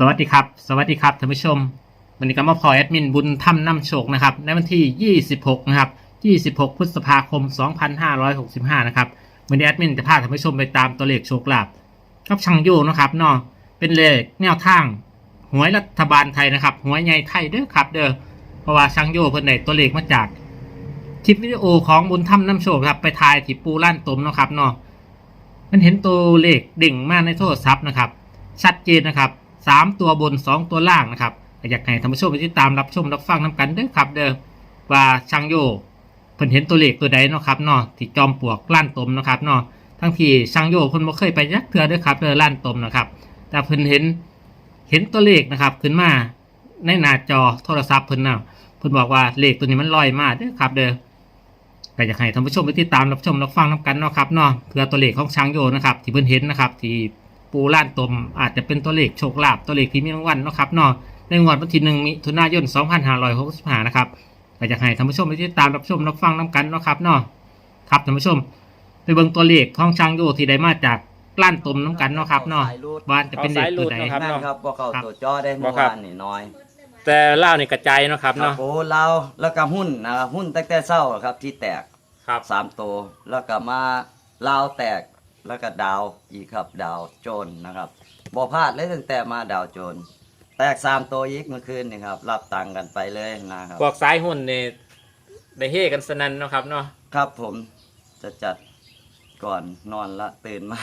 สวัสดีครับ สวัสดีครับท่านผู้ชม วันนี้ก็มาพอแอดมินบุญถ้ำน้ำโชคนะครับ ในวันที่ 26 นะครับ 26 พฤษภาคม 2565 นะครับวันนี้แอดมินจะพาท่านผู้ชมไปตามตัวเลขโชคลาภกับช่างโยนะครับเนาะเป็นเลขแนวทางหวยรัฐบาลไทยนะครับหวยใหญ่ไทยเด้อครับ เด้อเพราะว่าช่างโยเพิ่นได้ตัวเลขมาจากคลิปวิดีโอของบุญถ้ำน้ำโชคครับไปทายที่ปูล้านตมนะครับเนาะมันเห็นตัวเลขดิ่งมากในโทรศัพท์นะครับ ชัดเจนนะครับ สามตัวบนสองตัวล่างนะครับอยากให้ท่านผู้ชมไปติดตามรับชมรับฟังน้กันเด้อครับ เด้อว่าช่างโยเพิ่นเห็นตัวเลขตัวใดเนาะครับเนาะที่จอมปลวกล้านตมเนาะครับเนาะทั้งที่ช่างโยเพิ่นบ่เคยไปยักเทื่อเด้อครับเด้อล้านตมนะครับ แต่เพิ่นเห็นเห็นตัวเลขนะครับขึ้นมาในหน้าจอโทรศัพท์เพิ่นเน่ะเพิ่นบอกว่าเลขตัวนี้มันลอยมาเด้อครับ เด้อก็อยากให้ท่านผู้ชมไปติดตามรับชมรับฟังน้กันเนาะครับเนาะเพื่อตัวเลขของช้างโยนะครับ ที่เพิ่นเห็นนะครับที่ ปูล้านตมอาจจะเป็นตัวเลขโชคลาภตัวเลขที่มีรางวัลเนาะครับเนาะในงวดวันที่หนึ่งมิถุนายน 2565 นะครับก็อยากให้ท่านผู้ชมไปติดตามรับชมรับฟังน้กันเนาะครับเนาะครับท่านผู้ชม ไปเบิ่งตัวเลขของช้างโยที่ได้มาจากล้านตมน้กันเนาะครับเนาะสายรูดว่าจะเป็นเลขตัวใดเอาสายรูดเนาะครับแม่นครับบ่เข้าครับตัวจอได้บ่เมื่อครับวานนี่น้อยแต่เล่าวนี่กระจายเนาะครับครับเนาะโอ้เราวแล้วก็หุ้นนะครับหุ้นตั้งแต่เช้าครับที่แตกครับ สามตัวแล้วก็มาลาวแตก แล้วก็ดาวอีกครับดาวโจรนะครับบ่พลาดเลยตั้งแต่มาดาวโจรแตกสามตัวอีกเมื่อคืนนี่ครับ รับตังค์กันไปเลยนะครับพวกสายหุ้นนี่ได้เฮกันสนั่นเนาะครับเนาะครับผมจะจัดก่อนนอนละตื่นมา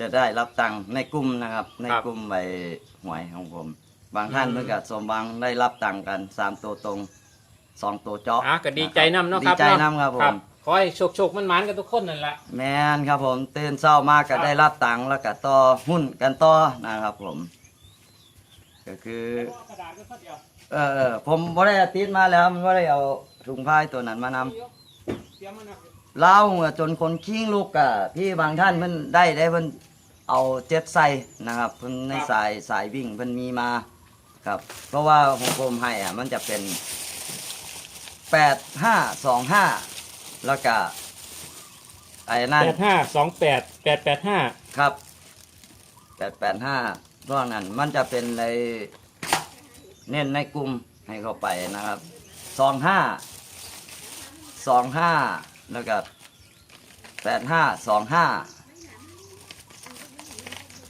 จะได้รับตังค์ในกลุ่มนะครับ ในกลุ่มใบหวยของผม บางท่านเมื่อกัสมบังได้รับตังค์กันสามตัวตรงสองตัวเจาะอะก็ดีใจนํเนาะครับดีใจน้ำครับผมขอให้โชคโชคๆมันมันๆกันทุกคนนั่นแหละแมนครับผมตื่นเช้ามากก็ได้รับตังค์แล้วก็ต่อหุ้นกันต่อนะครับผม ก็คือเออเออผมบ่ได้ติดมาแล้วมันบ่ได้เอาถุงผ้าตัวนั้นมานำเล่าจนคนคิงลูกอะที่บางท่านเพิ่นได้ได้เพิ่นเอาเจ็ดใส่นะครับเพิ่นในสายสายวิ่งเพิ่นมีมาครับ เพราะว่าของผมให้อะมันจะเป็นแปดห้าสองห้า แล้วก็ไอ้นั่นแปดห้าสองแปดแปดแปดห้าครับแปดแปดห้าพวกนั้นมันจะเป็นในเน้นในกลุ่มให้เข้าไปนะครับสองห้าสองห้าแล้วก็แปดห้าสองห้า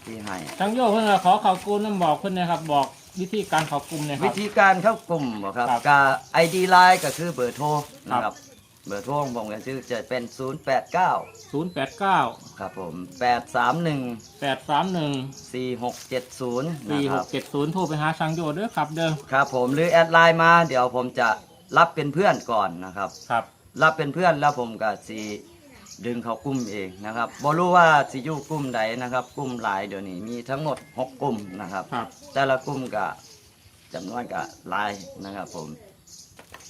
ที่ให้ทั้งโยกเพิ่นก็ขอเขากลุ่มน้ำบอกเพิ่นนะครับ บอกวิธีการเขากลุ่มเนี่ยควิรับธีการเข้ากลุ่มบ่ครับครับ กับไอดีไลน์ก็คือเบอร์โทรนะคครัรับบ เบอร์โทรของผมก็คือจะเป็น 089 ศูนย์แปดเก้าครับผม 831 แปดสามหนึ่ง4670สี่นะหครักบ เจ็ดศูนย์โทรไปหาช่างโยเด้อครับ เด้อครับผมหรือแอดไลน์มาเดี๋ยวผมจะรับเป็นเพื่อนก่อนนะครับ ครับ รับเป็นเพื่อนแล้วผมก็สีดึงเขากลุ่มเองนะครับบ่รู้ว่าสิอยู่กลุ่มใดนะครับ กลุ่มหลายเดี๋ยวนี้มีทั้งหมด6กลุ่มนะครับ ครับ แต่ละกลุ่มก็จำนวนก็หลายนะครับ ผม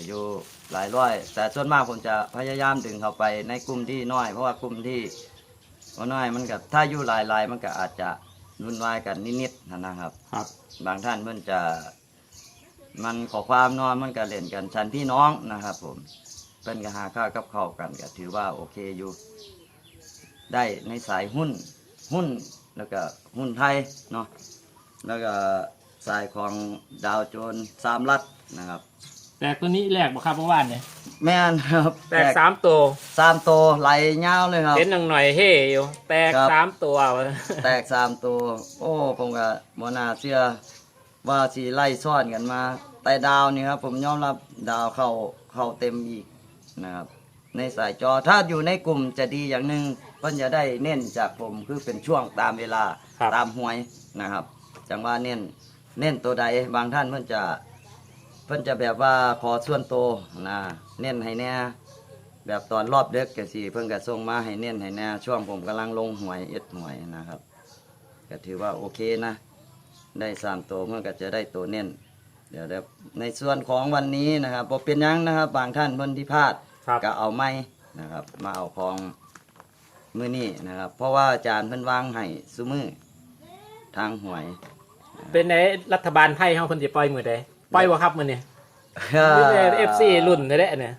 อยู่ หลายร้อย แต่ส่วนมากผมจะพยายามดึงเข้าไปในกลุ่มที่น้อย เพราะว่ากลุ่มที่ว่าน้อยมันก็ถ้าอยู่หลายๆมันก็อาจจะรุนวายกันนิดๆนะครับ ครับ บางท่านมันจะมันขอความนอนมันก็เล่นกันชันพี่น้องนะครับ ผมเป็นก็หาข้าวกับข้าวกันก็ถือว่าโอเคอยู่ ได้ในสายหุ้นหุ้นแล้วก็หุ้นไทยเนาะแล้วก็สายของดาวโจนส์สามรัฐนะครับ แตกตัวนี้แรกบ่ครับเมื่อวานเนี่ยแม่นครับแตกสามตัวสามตัวไหลเงาวเลยครับ เห็นหนึ่งหน่อยเฮ่อยู่แตกครับ สามตัวแตกสามตัว โอ้ผมก็บนาเชื่อว่าสีไล่ซ่อนกันมาแต่ดาวนี่ครับ ผมยอมรับดาวเข้าเข้าเต็มอีกนะครับ ในสายจอถ้าอยู่ในกลุ่มจะดีอย่างหนึ่งเพิ่นจะได้เน้นจากผมคือเป็นช่วงตามเวลา ครับ ตามหวยนะครับ จังว่าเน้นเน้นตัวใดบางท่านเพิ่นจะ เพิ่นจะแบบว่าขอส่วนโตวนะเน้นให้แน่แบบตอนรอบเด็กก็สิเพิ่นก็ส่งมาให้เน้นให้แน่ช่วงผมกำลังลงหวยเอ็ดหวยนะครับก็ถือว่าโอเคนะ ได้สามตัวเมื่อก็จะได้ตัวเน้นเดี๋ยวเดี๋ยวในส่วนของวันนี้นะครับบ่เป็นหยังนะครับบางท่านเพิ่นที่พลาด ครับ ก็เอาไม้นะครับ มาเอาของมือนี้นะครับ เพราะว่าอาจารย์เพิ่นวางให้ซุมือทางหวย เป็นในรัฐบาลไทยเขาเพิ่นจะปล่อยมือใด ปล่อยบ่ครับมือเนี่ยเอฟซีรุ่นได้ๆเนี่ย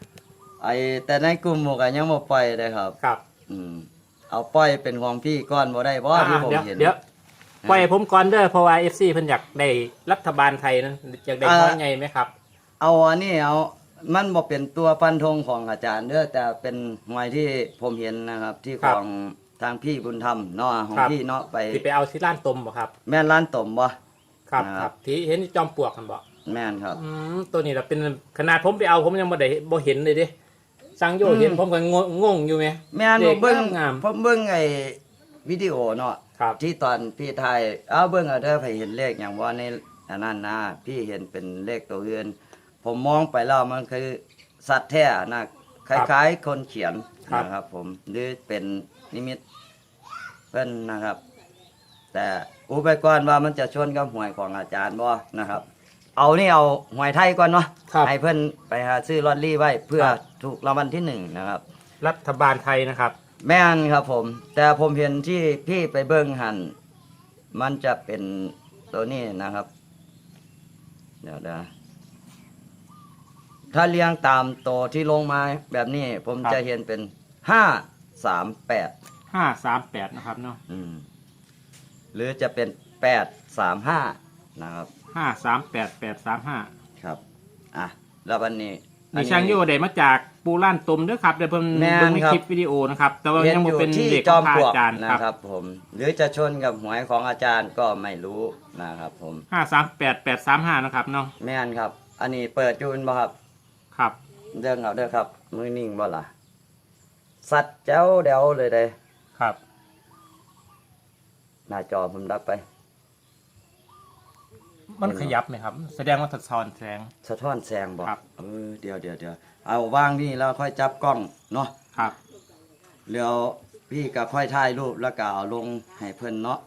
ไอแต่ในกลุ่มหมกยังบ่ปล่อยเลยครับ ครับอืมเอาปล่อยเป็นของพี่ก้อนบ่ได้เพราะว่าที่ผมเดี๋ยวเห็น เดี๋ยวปล่อยให้ผมก่อนเด้อเพราะว่า FC เพิ่นอยากได้รัฐบาลไทยนะอยากได้ข้อไงไหมครับ เอาอันนี้เอามันบอกเป็นตัวฟันธงของอาจารย์เด้อแต่เป็นหวยที่ผมเห็นนะครับ ที่ครัขบองทางพี่บุญธรรมเนาะของครับพี่เนาะไปที่ไปเอาที่ร้านตมบ่ครับ แม่นร้านตมบ่ครับนะคครัรับบที่เห็นจอมปลวกกันบ่ แม่นครับ อืมตัวนี้เราเป็นขนาดผมไปเอาผมยังบ่ได้บ่เห็นเลยเดิสังโยอืมเห็นผมก็งงงงอยู่ไหมแม่นเด็ผกมเบิ่งงามผมเบิ่งไอ้วิดีโอเนาะครับ ที่ตอนพี่ไทยเอาเบิ่งเอาเด้อไปเห็นเลขอย่างว่าในอันนั้นนะพี่เห็นเป็นเลขตัวอื่น ผมมองไปแล้วมันคือสัตว์แท้นะคล้ายๆ คนเขียนครับ นะครับ ผมหรือเป็นนิมิตเพิ่นนะครับ แต่อุปกรณ์ว่ามันจะชนกับหวยของอาจารย์บ่นะครับ เอานี่เอาหวยไทยก่อนเนาะครับ ให้เพิ่นไปหาซื้อลอตเตอรี่ไว้เพื่อครับถูกรางวัลที่หนึ่งนะครับ รัฐบาลไทยนะครับ แม่นครับผม แต่ผมเห็นที่พี่ไปเบิ้งหัน มันจะเป็นตัวนี้นะครับ เดี๋ยวนะถ้าเรียงตามตัวที่ลงมาแบบนี้ ผมครับ จะเห็นเป็นห้าสามแปด538นะครับเนาะอืมหรือจะเป็นแปดสามห้านะครับ 538835ครับ อะ แล้ววันนี้นี่ช่างโยได้มาจากปูล้านตมเด้อครับเดี๋ยวเพิ่นแม่นเบิ่งในครับ คลิปวิดีโอนะครับ แต่ว่าเรียนยังอบ่ยู่เป็นที่เด็กจขอองมพระปลวกอาจารย์นะครับครับผม หรือจะชนกับหวยของอาจารย์ก็ไม่รู้นะครับผม538835นะครับเนาะแม่นครับ อันนี้เปิดอยูนบ่ครับครับเรื่องเอาเด้อครับ มือนิ่งบ่ล่ะ สัตว์เจ้าเดวเลยเด้ครับหน้าจอผมดับไป มันขยับไหมครับ แสดงว่าสะท้อนแสง สะท้อนแสงบ่ครับ เออเดี๋ยวเดี๋ยวเดี๋ยวเอาวางนี่แล้วค่อยจับกล้องเนาะครับเดี๋ยวพี่ก็ค่อยถ่ายรูปแล้วก็เอาลงให้เพิ่นเนาะ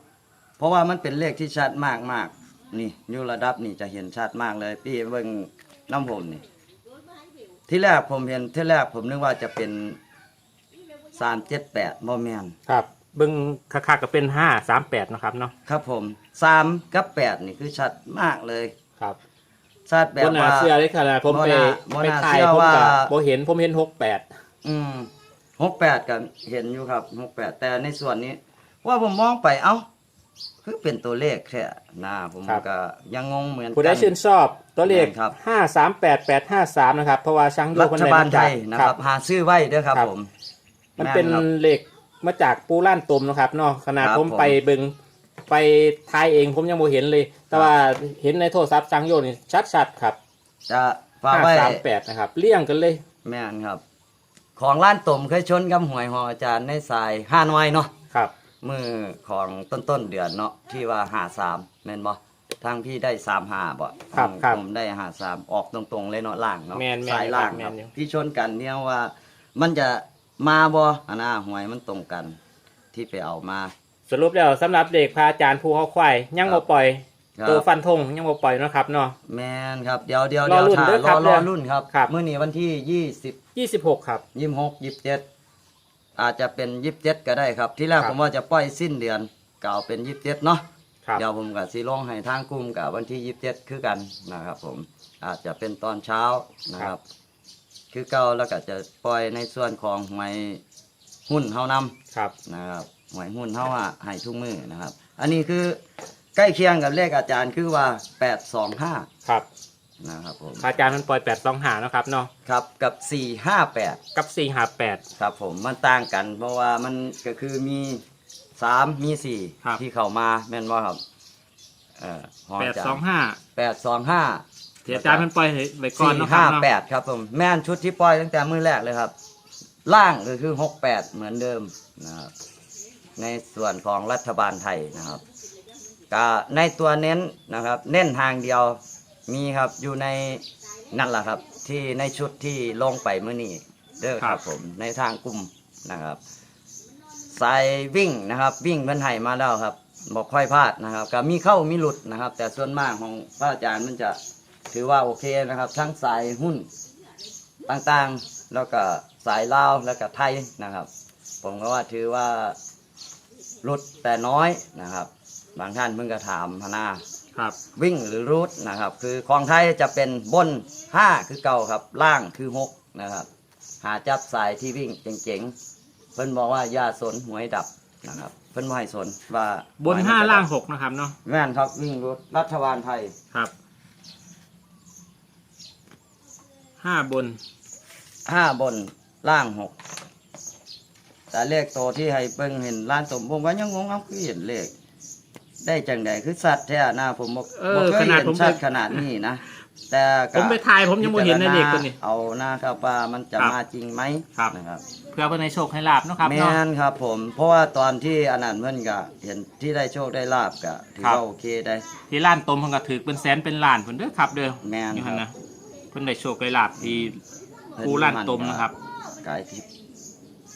เพราะว่ามันเป็นเลขที่ชัดมากมากๆนี่อยู่ระดับนี่จะเห็นชัดมากเลย พี่เบิ่งน้ำผมนี่ที่แรกผมเห็นที่แรกผมนึกว่าจะเป็นสามเจ็ดแปดบ่แม่นครับ เบิ่งคักๆก็เป็น538นะครับเนาะครับผมสามกับแปดนี่คือชัดมากเลยครับชัดแบบบ่น่าว่าเชื่อเลยค่ะผมไปบ่น่าบ่ไปน่าถ่ายเชื่อผมว่าก็บ่เห็นผมเห็น68อืมหกแปดกันเห็นอยู่ครับหกแปดแต่ในส่วนนี้ ว่าผมมองไปเอ้า คือเป็นตัวเลขแค่นะผมครับก็ยังงงเหมือนผู้ใดกันชื่นชอบตัวเลขครับ538853นะครับเพราะว่าช้างโยรัคนฐใดบาลมไทจากยนะครับ หาซื้อไว้เด้อครับครับผม มันเป็นแครับเลข มาจากปูล้านตมนะครับเนาะขนาดครับผมผมไปเบิงไปทายเองผมยังบ่เห็นเลย แต่ว่าเห็นในโทรศัพท์ช้างโยนี่ชัดๆครับจะฝากไว้ 538นะครับเลี่ยงกันเลย แม่นครับ ของร้านตมเคยชนกับหวยหออาจารย์ในสายห้าน้อยเนาะครับ มือของต้นต้นๆเดือนเนาะที่ว่าหาสามแม่นบ่ทางพี่ได้สามหาบ่ครับของครับผมได้หาสามออกตรงๆเลยเนาะล่างเนาะแม่นๆสายล่างแม่ครับนอยู่ ที่ชนกันเนี่ยว่ามันจะ มาบ่อันน่ะหวยมันตรงกัน ที่ไปเอามา สรุปแล้วสำหรับเด็กพระอาจารย์ภูเขาควายยังครับ่บปล่อย ครับ ตัวฟันธงยังบ่ปล่อยเนาะครับเนาะ แม่นครับเดี๋ยวเดี๋ยวรอเดี๋ยวรุ่นถ้าเด้อรครัอบรอเด้อรุ่นครับครับมื้อนี้วันที่ยี่สิบ26 ครับ ยี่สิบหกยี่สิบเจ็ดอาจจะเป็นยี่สิบเจ็ดก็ได้ครับ ที่แรกครับ ผมว่าจะปล่อยสิ้นเดือนก็เอาเป็นยี่สิบเจ็ดเนาะ ครับ เดี๋ยวผมกับซีลงให้ทางกลุ่มกับวันที่ยี่สิบเจ็ดคือกันนะครับผมอาจจะเป็นตอนเช้านะครับ คือเก่าแล้วก็จะปล่อยในส่วนของหวยหุ้นเฮานำครับนะครับหวยหุ้นเฮาอะให้ทุกมือนะครับ อันนี้คือใกล้เคียงกับเลขอาจารย์คือว่าแปดสองห้าครับนะครับผมพระอาจารย์มันปล่อย825เนาะครับเนาะครับกับสี่ห้าแปดกับ458ครับผมมันต่างกันเพราะว่ามันก็คือมีสามมีสี่ครับที่เข้ามาแม่นว่าครับเอ่อหอจาน825แปดสองห้า ที่อาจารย์มันปล่อยให้ไว้ก่อนสี่เนาะครัห้าบเนาะแปดครับผมแม่นชุดที่ปล่อยตั้งแต่มือแรกเลยครับ ล่างก็คือหกแปดเหมือนเดิมนะครับในส่วนของรัฐบาลไทยนะครับก็ในตัวเน้นนะครับ เน้นทางเดียวมีครับอยู่ในนั่นแหละครับ ที่ในชุดที่ลงไปเมื่อนี้เด้อครับผมในทางกลุ่มนะครับ สายวิ่งนะครับ วิ่งเพิ่นให้มาแล้วครับบอกค่อยพลาดนะครับก็มีเข้ามีหลุดนะครับ แต่ส่วนมากของพระอาจารย์มันจะ ถือว่าโอเคนะครับ ทั้งสายหุ้นต่างๆ แล้วก็สายลาวแล้วก็ไทยนะครับ ผมก็ว่าถือว่าหลุดแต่น้อยนะครับ บางท่านเพิ่งก็ถามพนาครับวิ่งหรือรูทนะครับ คือของไทยจะเป็นบน 5 คือเก่าครับ ล่างคือ 6 นะครับ หาจับสายที่วิ่งเจ๋งๆ เพิ่นบอกว่าอย่าสนหวยดับนะครับ เพิ่นบ่ให้สนว่าบนห้าล่างหกนะครับเนาะแม่นครับวิ่งรถรัฐบาลไทยครับ ห้าบนห้าบนล่างหกแต่เลขโตวที่ให้เบิ่งเห็นล้านสมผมก็ยังงงเอาคือเห็นเลข ได้จังใดคือสัตว์แท้นะผมบ่เออบ่เคยขนาดเห็นผมชัดขนาดนี้นะแต่ผก็มไปถ่ายผมยังไม่เห็นในเลขตัวนี้เอานะครับว่ามันจะครับมาจริงไหมครับนะครับ เพื่อเพื่อในโชคให้ลาบเนาะครับแมเนาะนครับ ผม เพราะว่าตอนที่อนันต์เพิ่นก็เห็นที่ได้โชคได้ลาบก็ถือครับว่าโอเคได้ ที่ล้านตมเพิ่นก็ถือเป็นแสนเป็นล้านเพิ่นเด้อครับ เด้อแม่นนี่ครัหั่นบนะ เพิ่นได้โชคได้ลาบที่ปูล้านตมนะครับ กายทิพย์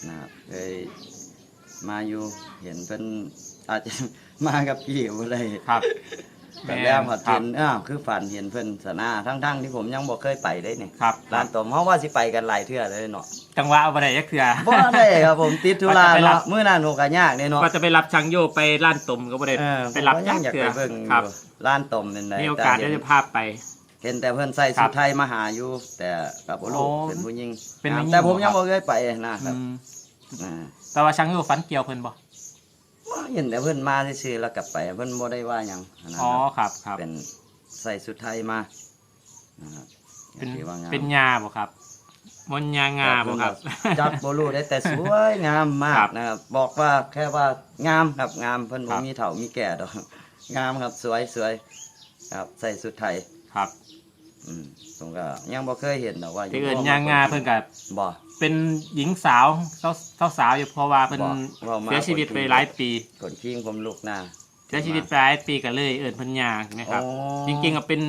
นะครับเคยมาอยู่เห็นเพิ่นอาจจะ มากับพี่บ่ได้ครับแต่แล้วพอครัเห็บนอ้าวคือฝันเห็นเพิ่นสนาทั้งๆที่ผมยังบ่เคยไปได้นี่ครับร้านตมเฮาว่าสิไปกันหลายเทื่อเลยเนาะจังหวะเอาบ่ได้จักเทื่อบ่ได้ครับผมติดธุระว่าจะไปรับเนาะมื้อนั้นโหก็ยากเด้เนาะก็จะไปรับช่างโยไปล้านตมก็บ่ได้เออไปรับผมก็จัยักงอยากเทื่อไปเบิ่งอครับยู่ร้านตมเป็นไดมีโอกาสแต่เดี๋ยวเห็นจะพาไป เห็นแต่เพิ่นใส่ครัชุบดไทยมาหาอยู่ แต่กับบ่รู้โอ้เป็นผู้หญิงเป็นผู้หญิง แต่ผมยังครับบ่เคยไปนะครับอืมอ่าแต่ว่าช่างโยฝันเกี่ยวเพิ่นบ่เห็นแต่เพิ่นมาซื่อๆแล้วกลับไปเพิ่นบ่ได้ว่าหยังนะอ๋อครับครับครับเป็นใส่ชุดไทยมานะครับเป็นถือว่างาม เป็นยาบ่ครับมนยางาบ่ครับ จับบ่รู้ได้แต่สวยงามมาครักบนะครับบอกว่าแค่ว่างามครับงามเพิ่นครับ่บมีเฒ่ามีแก่ดอกงามครับสวยสวยครับใส่ชุดไทย ครับอืมผมก็ยังบ่เคยเห็นดอกว่าที่เอิ้นยางาเพิ่นก็บ่เป็นหญิงสาวเจ้าเจ้าสาวอยู่เพราะว่าเพิ่นบ่ว่ามาเสียชีวิตไปหลายปีกดคิงผมลุกหน้าเสียชีวิตไปหลายปีก็เลยเอิ้นเพิ่นยานะครับอ๋อจริงๆก็เป็น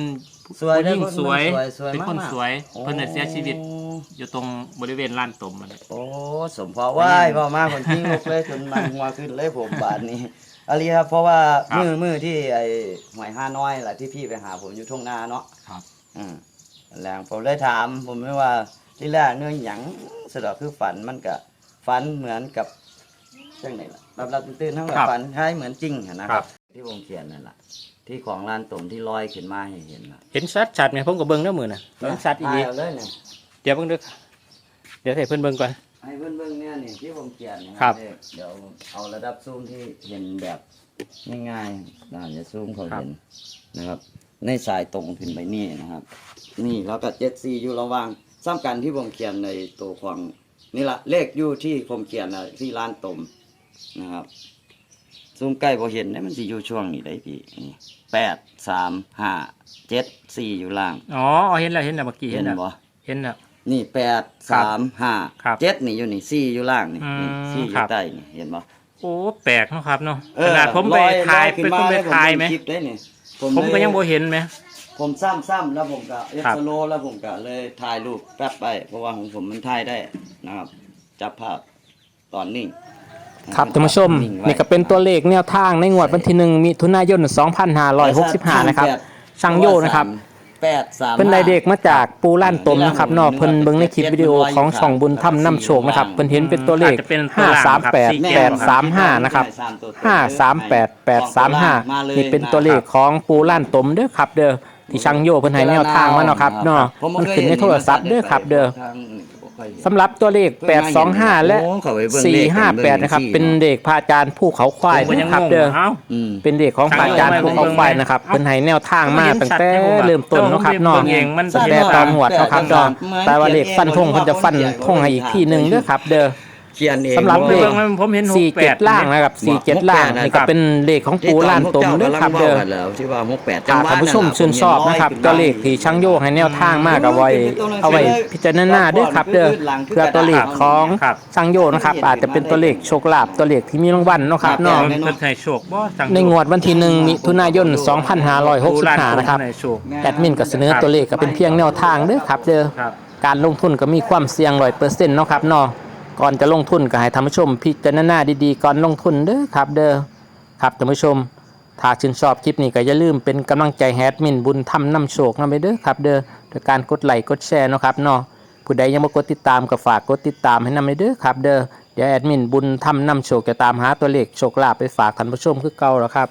สวยผู้หญิงเด้อสวยสวยสวยเป็นคนมากๆสวยโอ้เพิ่นน่ะเสียชีวิตอยู่ตรงบริเวณลานตมมันโอ้สมพอไหว้พ่อมาคนทิ้งลุกเลยจนมันหัวขึ้นเลยผมบาดนี้ อันนี้ครับเพราะว่าครับ มือมือที่ไอ้หอยห้าน้อยแหละที่พี่ไปหาผมอยู่ทุ่งนาเนาะครับ อืมแรงผมเลยถามผมไม่ว่าที่แรกเนื้อหยังสะดอกคือฝันมันก็ฝันเหมือนกับจังไหนล่ะรับรับตื่นๆทั้งแบบฝันคล้ายเหมือนจริงอะนะครับที่ผมเขียนนั่นแหละที่ของลานตมที่ลอยขึ้นมาให้เห็นน่ะเห็นชัดชัดๆไหมผมก็เบิ่งแล้วมือน่ะเห็นชัดอีถ่าหลียเอาเลยเนี่ยเดี๋ยวเบิ่งเด้อเดี๋ยวให้เพิ่นเบิ่งก่อน ให้เพื่อนเบิ่งเนี่ยนี่ที่ผมเขียนนะครับเดี๋ยวเอาระดับซูมที่เห็นแบบง่ายๆน่าจะซูมเขาเห็นนะครับ ในสายตรงขึ้นไปนี่นะครับ นี่แล้วก็เจ็ดซีอยู่ระหว่างซ้ำกันที่ผมเขียนในตัวของนี่ละเลขอยู่ที่ผมเขียนนะที่ร้านตมนะครับ ซูมใกล้พอเห็นนะมันสิอยู่ช่วงนี้ได้พี่นี่แปดสามห้าเจ็ดสี่อยู่ล่างอ๋อเห็นแล้วเห็นแล้วเมื่อกี้เห็เห็นนแล้วบ่ เห็นแล้ว นี่แปดสามห้าครับเจ็ดนี่อยู่นี่สี่อยู่ล่างนี่อืมนี่สี่อครัยู่บ ใต้นี่เห็นบ่โอ้แปลกเนาะครับเนาะเอขอนาดผมไปลอถ่ายลอขึ้เป็นนคนไปแล้วถ่ายไหมคลิปได้นี่ผมก็เลยังบ่เห็นไหม ผมซ้ำซ้ำแล้วผมก็เอ็กครับซ์โลแล้วผมก็เลยถ่ายรูปแป๊บไป เพราะว่าของผมมันถ่ายได้นะครับ จับภาพตอนนิ่งครับท่านผู้ชมงไว้ นี่ก็เป็นตัวเลขแนวทางในงวดวันที่หนึ่งมิถุนายน 2565 นะครับช่างโยนะครับ แปดสามเพิ่นได้เด็กมาจากปูล้านตมนะครับเนอกเพิ่นเบิ่งในคลิปวิดีโอของช่องบุญธรรมนำโชคนะครับเพิ่นเห็นเป็นตัวเลข538 835 นะครับ 538 835 นี่เป็นตัวเลขของปูล้านตมเด้อครับ เด้อที่ช่างโยเพิ่นให้แนวทางมาเนาะครับเนาะมันขึ้นในโทรศัพท์เด้อครับ เด้อ สำหรับตัวเลข 825 และ 458 นะครับ เป็นเด็กพระอาจารย์ผู้เขาควายนะครับเด้ออืมเป็นเด็กของพระอาจารย์ภูเขาไฟนะครับเป็นให้แนวทางมาตั้งแต่เริ่มต้นเนาะครับเนาะตั้งแต่ตอนหวดเนาะครับเนาะแต่ว่าเลขฟันธงเพิ่นจะฟันธงให้อีกที่หนึ่งเด้อครับ เด้อ เขียนเองสำหรับเลขว่าผมเห็นสี่เจ็ดล่างนะครับสี่เจ็ดล่างนี่ก็เป็นเลขของปูล้านตมเด้อครับเด้อที่ตนพวกจ้ากำลังว่ากันแล้วที่ว่าหกแปดถ้าท่านผู้ชมชื่นชอบนะครับตัวเลขที่ช่างโยกให้แนวทางมากเอาไว้เอาไว้พิจารณาเด้อครับเด้อเพื่อตัวเลขของช่างโยกนะครับ อาจจะเป็นตัวเลขโชคลาภตัวเลขที่มีรางวัลเนาะครับเนาะเพิ่นให้โชคบ่ในงวดวันที่หนึ่งมิถุนายน 2565 นะครับแอดมินก็เสนอตัวเลขก็เป็นเพียงแนวทางเด้อครับเด้อครับ การลงทุนก็มีความเสี่ยงร้อยเปอร์เซ็นต์เนาะครับเนาะ ก่อนจะลงทุนก็ให้ท่านผู้ชมพิจารณาดีๆก่อนลงทุนเด้อครับเด้อครับท่านผู้ชมถ้าชื่นชอบคลิปนี้ก็อย่าลืมเป็นกำลังใจแอดมินบุญทำนำโชคนำไปเด้อครับเด้อโดยการกดไลค์กดแชร์นะครับเนาะผู้ใดยังบ่กดติดตามก็ฝากกดติดตามให้นำไปเด้อครับเด้อเดี๋ยวแอดมินบุญทำนำโชคจะตามหาตัวเลขโชคลาภไปฝากท่านผู้ชมคือเก่าแล้วครับ